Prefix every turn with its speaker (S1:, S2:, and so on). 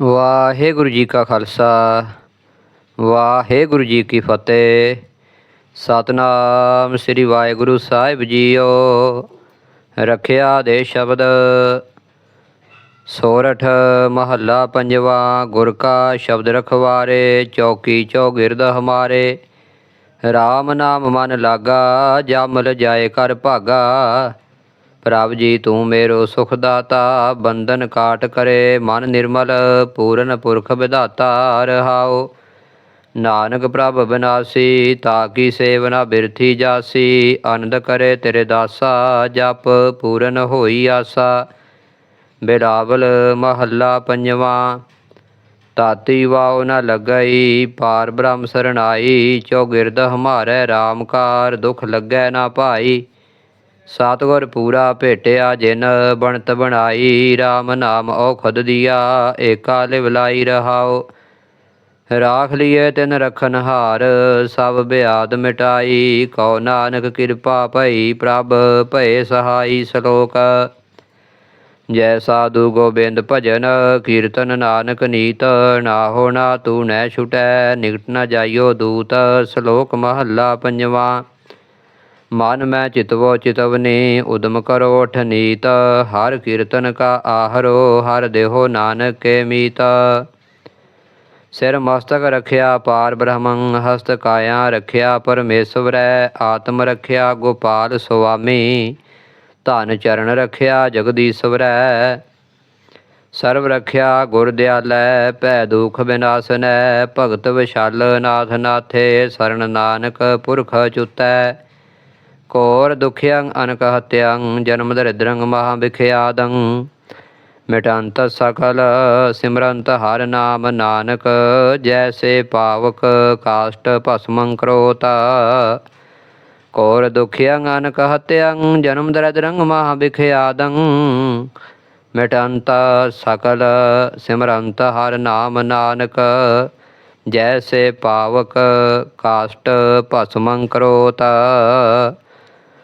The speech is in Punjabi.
S1: ਵਾਹਿਗੁਰੂ ਜੀ ਕਾ ਖਾਲਸਾ, ਵਾਹਿਗੁਰੂ ਜੀ ਕੀ ਫਤਿਹ। ਸਤਨਾਮ ਸ੍ਰੀ ਵਾਹਿਗੁਰੂ ਸਾਹਿਬ ਜੀਓ, ਰੱਖਿਆ ਦੇ ਸ਼ਬਦ। ਸੋਰਠ ਮਹੱਲਾ ਪੰਜਵਾ, ਗੁਰ ਕਾ ਸ਼ਬਦ ਰਖਵਾਰੇ, ਚੌਕੀ ਚੋ ਗਿਰਦ ਹਮਾਰੇ। RAM ਨਾਮ ਮਨ ਲਾਗਾ ਜਮਲ ਜਾਏ ਕਰ ਭਾਗਾ। ਪ੍ਰਭ ਜੀ, ਤੂੰ ਮੇਰੋ ਸੁਖ ਦਾਤਾ ਬੰਧਨ ਕਾਟ ਕਰੇ, ਮਨ ਨਿਰਮਲ, ਪੂਰਨ ਪੁਰਖ ਵਿਧਾਤਾ ਰਹਾਓ ਨਾਨਕ ਪ੍ਰਭ ਬਿਨਾਸੀ ਤਾਕੀ ਸੇਵਨਾ ਬਿਰਥੀ ਜਾਸੀ, ਆਨੰਦ ਕਰੇ ਤੇਰੇ ਦਾਸਾ, ਜਪ ਪੂਰਨ ਹੋਈ ਆਸਾ। ਬਿਲਾਵਲ ਮਹੱਲਾ ਪੰਜਵਾ ਤਾਤੀ ਵਾਉ ਨ ਲੱਗਈ, ਪਾਰ ਬ੍ਰਹਮ ਸਰਣਾਈ ਚੌਗਿਰਦ ਹਮਾਰੇ RAM ਕਾਰ ਦੁਖ ਲੱਗੈ ਨਾ ਭਾਈ। ਸਤਿਗੁਰ ਪੂਰਾ ਭੇਟਿਆ, ਜਿਨ ਬਣਤ ਬਣਾਈ RAM ਨਾਮ ਔਖਦ ਦੀਆ, ਏਕਾ ਲਿਵ ਲਾਈ ਰਹਾਓ ਰਾਖ ਲਿਏ ਤਿਨ ਰਖਨ ਹਾਰ, ਸਭ ਬਿਆਦ ਮਿਟਾਈ। ਕਉ ਨਾਨਕ ਕਿਰਪਾ ਭਈ ਪ੍ਰਭ, ਭਏ ਸਹਾਈ ਸ਼ਲੋਕ। ਜੈ ਸਾਧੂ ਗੋਬਿੰਦ ਭਜਨ, ਕੀਰਤਨ ਨਾਨਕ ਨੀਤ। ਨਾ ਹੋਣਾ ਤੂੰ ਨੈ ਛੁਟੈ ਨਿਕਟ ਨ ਜਾਇਓ ਦੂਤ। ਸ਼ਲੋਕ ਮਹੱਲਾ ਪੰਜਵਾਂ। ਮਨ ਮੈਂ ਚਿਤਵੋ ਚਿਤਵਨੀ, ਉਦਮ ਕਰੋ ਠਨੀਤ ਹਰ ਕੀਰਤਨ ਕਾ ਆਹਰੋ, ਹਰ ਦੇਹੋ ਨਾਨਕ ਕੇ ਮੀਤ। ਸਿਰ ਮਸਤਕ ਰਖਿਆ ਪਾਰ ਬ੍ਰਹਮੰ, ਹਸਤ ਕਾਇਆ ਰਖਿਆ ਪਰਮੇਸ਼ਵਰੈ, ਆਤਮ ਰਖਿਆ ਗੋਪਾਲ ਸੁਆਮੀ। ਧਨ ਚਰਨ ਰਖਿਆ ਜਗਦੀਸ਼ਵਰੈ। ਸਰਵ ਰਖਿਆ ਗੁਰ ਦਿਆਲੈ, ਭੈ ਦੁਖ ਬਿਨਾਸਨੈ, ਭਗਤ ਵਿਸ਼ਾਲ ਨਾਥ ਨਾਥੇ ਸਰਣ ਨਾਨਕ ਪੁਰਖ ਚੁਤੈ। ਕੋਰ ਦੁਖਿਅੰ ਅਨਕ ਜਨਮ ਦਰਿਦਰੰ ਮਹਾ ਵਿਖਿਆਦੰ ਮਿਟੰਤ ਸਕਲ ਸਿਮਰੰਤ ਹਰ ਨਾਮ ਨਾਨਕ, ਜੈਸੇ ਪਾਵਕ ਕਾਸ਼ਟ ਭਸਮੰ ਕਰੋਤਾ। ਕੋਰ ਦੁਖਿਅੰ ਅਨਕ ਜਨਮ ਦਰਿਦਰੰ ਮਹਾ ਵਿਖਿਆਦੰ ਮਿਟੰਤ ਸਕਲ ਸਿਮਰੰਤ ਹਰ ਨਾਮ ਨਾਨਕ, ਜੈਸੇ ਪਾਵਕ ਕਾਸ਼ਟ ਭਸਮੰ ਕਰੋਤਾ।